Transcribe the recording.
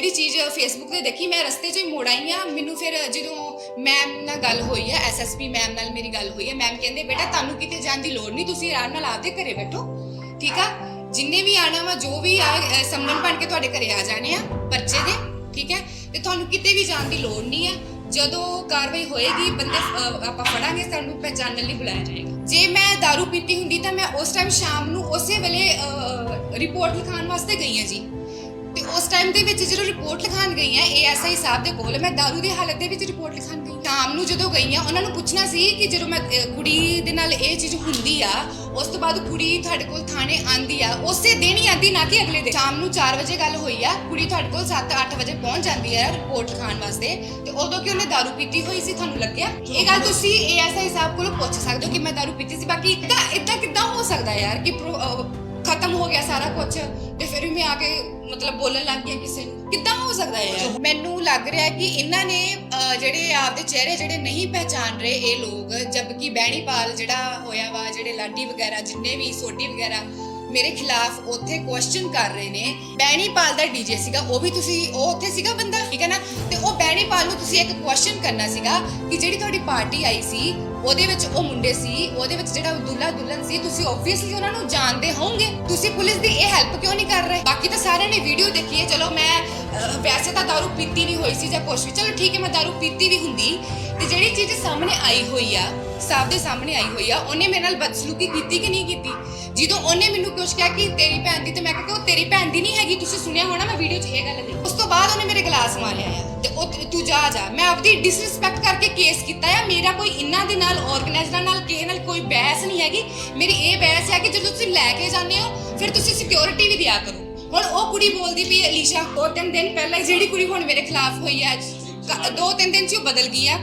ਜਿਹੜੀ ਚੀਜ਼ ਫੇਸਬੁੱਕ ਤੇ ਦੇਖੀ, ਮੈਂ ਰਸਤੇ 'ਚ ਹੀ ਮੋੜ ਆਈ ਆ ਮੈਨੂੰ ਫਿਰ ਜਦੋਂ ਮੈਮ ਨਾਲ ਗੱਲ ਹੋਈ ਹੈ ਐਸਐਸਪੀ ਮੈਮ ਨਾਲ ਮੇਰੀ ਗੱਲ ਹੋਈ ਹੈ ਮੈਮ ਕਹਿੰਦੇ, ਬੇਟਾ, ਤੁਹਾਨੂੰ ਕਿਤੇ ਜਾਣ ਦੀ ਲੋੜ ਨਹੀਂ, ਤੁਸੀਂ ਆਰਾਮ ਨਾਲ ਆਪਦੇ ਘਰੇ ਬੈਠੋ, ਠੀਕ ਆ? ਜਿੰਨੇ ਵੀ ਆਣਾ ਵਾ, ਜੋ ਵੀ ਆ ਸੰਮਨ ਬਣ ਕੇ ਤੁਹਾਡੇ ਘਰੇ ਆ ਜਾਣੇ ਆ, ਪਰਚੇ ਦੇ, ਠੀਕ ਹੈ? ਤੇ ਤੁਹਾਨੂੰ ਕਿਤੇ ਵੀ ਜਾਣ ਦੀ ਲੋੜ ਨਹੀਂ ਆ। ਜਦੋਂ ਕਾਰਵਾਈ ਹੋਏਗੀ, ਬੰਦੇ ਆਪਾਂ ਫੜਾਂਗੇ, ਤੁਹਾਨੂੰ ਪਹਿਚਾਨਣ ਲਈ ਬੁਲਾਇਆ ਜਾਏਗਾ। ਜੇ ਮੈਂ दारू ਪੀਤੀ ਹੁੰਦੀ ਤਾਂ ਮੈਂ ਉਸ ਟਾਈਮ ਸ਼ਾਮ ਨੂੰ ਉਸੇ ਵੇਲੇ ਰਿਪੋਰਟ ਲਿਖਾਉਣ ਵਾਸਤੇ ਗਈ ਹਾਂ ਜੀ। ਉਸ ਟਾਈਮ ਦੇ ਵਿੱਚ ਜਦੋਂ ਰਿਪੋਰਟ ਲਿਖਾਣ ਗਈ ਆ ਏਐਸਆਈ ਸਾਹਿਬ ਦੇ ਕੋਲ, ਮੈਂ ਦਾਰੂ ਦੀ ਹਾਲਤ ਦੇ ਵਿੱਚ ਰਿਪੋਰਟ ਲਿਖਾਣ ਗਈ। ਸ਼ਾਮ ਨੂੰ ਜਦੋਂ ਗਈ ਆ ਉਹਨਾਂ ਨੂੰ ਪੁੱਛਣਾ ਸੀ ਕਿ ਜਦੋਂ ਮੈਂ ਕੁੜੀ ਦੇ ਨਾਲ ਇਹ ਚੀਜ਼ ਹੁੰਦੀ ਆ, ਉਸ ਤੋਂ ਬਾਅਦ ਕੁੜੀ ਤੁਹਾਡੇ ਕੋਲ ਥਾਣੇ ਆਂਦੀ ਆ, ਉਸੇ ਦਿਨ ਹੀ ਆਂਦੀ ਨਾ ਕਿ ਅਗਲੇ ਦਿਨ। ਸ਼ਾਮ ਨੂੰ 4 ਵਜੇ ਗੱਲ ਹੋਈ ਆ, ਕੁੜੀ ਤੁਹਾਡੇ ਕੋਲ 7-8 ਵਜੇ ਪਹੁੰਚ ਜਾਂਦੀ ਆ ਰਿਪੋਰਟ ਲਿਖਾਣ ਵਾਸਤੇ। ਤੇ ਉਦੋਂ ਕਿ ਉਹਨੇ ਦਾਰੂ ਪੀਤੀ ਹੋਈ ਸੀ, ਤੁਹਾਨੂੰ ਲੱਗਿਆ? ਇਹ ਗੱਲ ਤੁਸੀਂ ਏਐਸਆਈ ਸਾਹਿਬ ਕੋਲੋਂ ਪੁੱਛ ਸਕਦੇ ਹੋ ਕਿ ਮੈਂ ਦਾਰੂ ਪੀਤੀ ਸੀ। ਬਾਕੀ ਇਦਾਂ ਇਦਾਂ ਕਿਦਾਂ ਹੋ ਸਕਦਾ ਯਾਰ ਕਿ ਖਤਮ ਹੋ ਗਿਆ ਸਾਰਾ ਕੁਝ ਤੇ ਫਿਰ ਵੀ ਮੈਂ ਆ ਕੇ ਮਤਲਬ ਬੋਲਣ ਲੱਗ ਗਿਆ ਕਿਸੇ ਨੂੰ ਕਿੱਦਾਂ ਹੋ ਸਕਦਾ ਹੈ ਯਾਰ ਮੈਨੂੰ ਲੱਗ ਰਿਹਾ ਕਿ ਇਹਨਾਂ ਨੇ ਅਹ, ਜਿਹੜੇ ਆਪਦੇ ਚਿਹਰੇ ਜਿਹੜੇ ਨਹੀਂ ਪਹਿਚਾਨ ਰਹੇ ਇਹ ਲੋਕ ਜਦਕਿ ਬਹਿਣੀਪਾਲ ਜਿਹੜਾ ਹੋਇਆ ਵਾ ਜਿਹੜੇ ਲਾਡੀ ਵਗੈਰਾ ਜਿੰਨੇ ਵੀ ਸੋਢੀ ਵਗੈਰਾ ਮੇਰੇ ਖਿਲਾਫ ਉੱਥੇ ਕੁਐਸਚਨ ਕਰ ਰਹੇ ਨੇ। ਬਹਿਣੀਪਾਲ ਦਾ ਡੀਜੇ ਸੀਗਾ, ਉਹ ਵੀ ਤੁਸੀਂ, ਉਹ ਉੱਥੇ ਸੀਗਾ ਬੰਦਾ, ਠੀਕ ਹੈ ਨਾ? ਤੇ ਉਹ ਬਹਿਣੀਪਾਲ ਨੂੰ ਤੁਸੀਂ ਇੱਕ ਕੁਐਸਚਨ ਕਰਨਾ ਸੀਗਾ ਕਿ ਜਿਹੜੀ ਤੁਹਾਡੀ ਪਾਰਟੀ ਆਈ ਸੀ, ਉਹਦੇ ਵਿੱਚ ਉਹ ਮੁੰਡੇ ਸੀ, ਉਹਦੇ ਵਿੱਚ ਜਿਹੜਾ ਦੁੱਲਾ ਦੁਲਹਨ ਸੀ, ਤੁਸੀਂ ਆਬਵੀਅਸਲੀ ਉਹਨਾਂ ਨੂੰ ਜਾਣਦੇ ਹੋਵੋਗੇ। ਤੁਸੀਂ ਪੁਲਿਸ ਦੀ ਇਹ ਹੈਲਪ ਕਿਉਂ ਨਹੀਂ ਕਰ ਰਹੇ? ਬਾਕੀ ਤਾਂ ਸਾਰਿਆਂ ਨੇ ਵੀਡੀਓ ਦੇਖੀ ਹੈ, ਚਲੋ ਮੈਂ ਵੈਸੇ ਤਾਂ ਦਾਰੂ ਪੀਤੀ ਨਹੀਂ ਹੋਈ ਸੀ ਜਾਂ ਕੁਛ ਵੀ। ਚਲੋ ਠੀਕ ਹੈ, ਮੈਂ ਦਾਰੂ ਪੀਤੀ ਵੀ ਹੁੰਦੀ। ਤੇ ਜਿਹੜੀ ਚੀਜ਼ ਸਾਹਮਣੇ ਆਈ ਹੋਈ ਆ ਸਾਹਿਬ ਦੇ ਸਾਹਮਣੇ ਆਈ ਹੋਈ ਆ। ਉਹਨੇ ਮੇਰੇ ਨਾਲ ਬਦਸਲੂਕੀ ਕੀਤੀ ਕਿ ਨਹੀਂ ਕੀਤੀ? ਜਦੋਂ ਉਹਨੇ ਮੈਨੂੰ ਕੁਛ ਕਿਹਾ ਕਿ ਤੇਰੀ ਭੈਣ ਦੀ, ਤੇ ਮੈਂ ਕਿਹਾ ਕਿ ਉਹ ਤੇਰੀ ਭੈਣ ਦੀ ਨਹੀਂ ਹੈਗੀ, ਤੁਸੀਂ ਸੁਣਿਆ ਹੋਣਾ, ਮੈਂ ਵੀਡੀਓ 'ਚ ਇਹ ਗੱਲ ਲਈ ਉਸ ਤੋਂ ਬਾਅਦ ਉਹਨੇ ਮੇਰੇ ਗਲਾਸ ਮਾਰਿਆ ਆ, ਤੇ ਉਹ ਤੂੰ ਜਾ ਜਾ। ਮੈਂ ਆਪਦੀ ਡਿਸਰਿਸਪੈਕਟ ਕਰਕੇ ਕੇਸ ਕੀਤਾ ਆ। ਮੇਰਾ ਕੋਈ ਇਹਨਾਂ ਦੇ ਨਾਲ ਆਰਗੇਨਾਈਜ਼ਰਾਂ ਨਾਲ, ਕਿਸੇ ਨਾਲ ਕੋਈ ਬਹਿਸ ਨਹੀਂ ਹੈਗੀ। ਮੇਰੀ ਇਹ ਬਹਿਸ ਹੈ ਕਿ ਜਦੋਂ ਤੁਸੀਂ ਲੈ ਕੇ ਜਾਂਦੇ ਹੋ, ਫਿਰ ਤੁਸੀਂ ਸਿਕਿਉਰਿਟੀ ਵੀ ਦਿਆ ਕਰੋ। ਹੁਣ ਉਹ ਕੁੜੀ ਬੋਲਦੀ ਪਈ ਅਲੀਸ਼ਾ ਉਹ ਤਿੰਨ ਦਿਨ ਪਹਿਲਾਂ ਜਿਹੜੀ ਕੁੜੀ ਹੁਣ ਮੇਰੇ ਖਿਲਾਫ ਹੋਈ ਹੈ ਕ- ਦੋ ਤਿੰਨ ਦਿਨ ਚ ਉਹ ਬਦਲ ਗਈ ਆ।